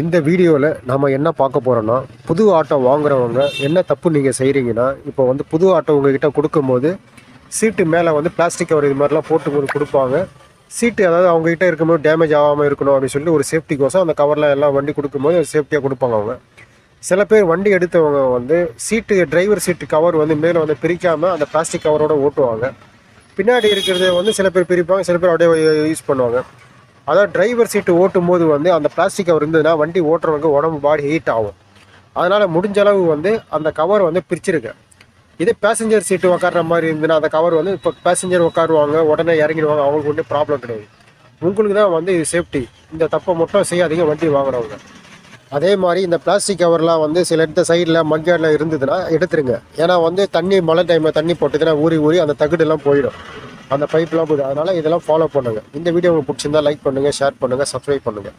இந்த வீடியோவில் நம்ம என்ன பார்க்க போகிறோன்னா புது ஆட்டோ வாங்குறவங்க என்ன தப்பு நீங்கள் செய்கிறீங்கன்னா இப்போ வந்து புது ஆட்டோ உங்ககிட்ட கொடுக்கும்போது சீட்டு மேலே வந்து பிளாஸ்டிக் கவர் இது மாதிரிலாம் போட்டு கொடுப்பாங்க. சீட்டு அதாவது அவங்ககிட்ட இருக்கும்போது டேமேஜ் ஆகாமல் இருக்கணும் அப்படின்னு சொல்லிட்டு ஒரு சேஃப்டிக்கோசம் அந்த கவர்லாம் எல்லாம் வண்டி கொடுக்கும்போது சேஃப்டியாக கொடுப்பாங்க அவங்க. சில பேர் வண்டி எடுத்தவங்க வந்து சீட்டு டிரைவர் சீட்டு கவர் வந்து மேலே வந்து பிரிக்காமல் அந்த பிளாஸ்டிக் கவரோடு ஓட்டுவாங்க. பின்னாடி இருக்கிறத வந்து சில பேர் பிரிப்பாங்க சில பேர் அப்படியே யூஸ் பண்ணுவாங்க. அதாவது டிரைவர் சீட்டு ஓட்டும் போது வந்து அந்த பிளாஸ்டிக் கவர் இருந்ததுன்னா வண்டி ஓட்டுறவங்க உடம்பு பாடி ஹீட் ஆகும். அதனால் முடிஞ்ச அளவு வந்து அந்த கவர் வந்து பிரிச்சிருக்கேன் இதே பேசஞ்சர் சீட்டு உட்கார்ற மாதிரி இருந்ததுன்னா அந்த கவர் வந்து இப்போ பேசஞ்சர் உட்காருவாங்க உடனே இறங்கிடுவாங்க அவங்களுக்கு ஒன்றும் ப்ராப்ளம் கிடையாது. உங்களுக்கு தான் வந்து இது சேஃப்டி இந்த தப்பை மட்டும் செய்யாதீங்க வண்டி வாங்குறவங்க. அதே மாதிரி இந்த பிளாஸ்டிக் கவர்லாம் வந்து சில இடத்த சைடில் மக்கியாடில் இருந்ததுன்னா எடுத்துருங்க. ஏன்னா வந்து தண்ணி மழை டைமில் தண்ணி போட்டதுன்னா ஊறி ஊறி அந்த தகுடுலாம் போயிடும். அந்த பைப்லாம் போயிடும் அதனால் இதெல்லாம் ஃபாலோ பண்ணுங்கள் இந்த வீடியோ உங்களுக்கு பிடிச்சிருந்தா லைக் பண்ணுங்கள் ஷேர் பண்ணுங்கள் சப்ஸ்கிரைப் பண்ணுங்கள்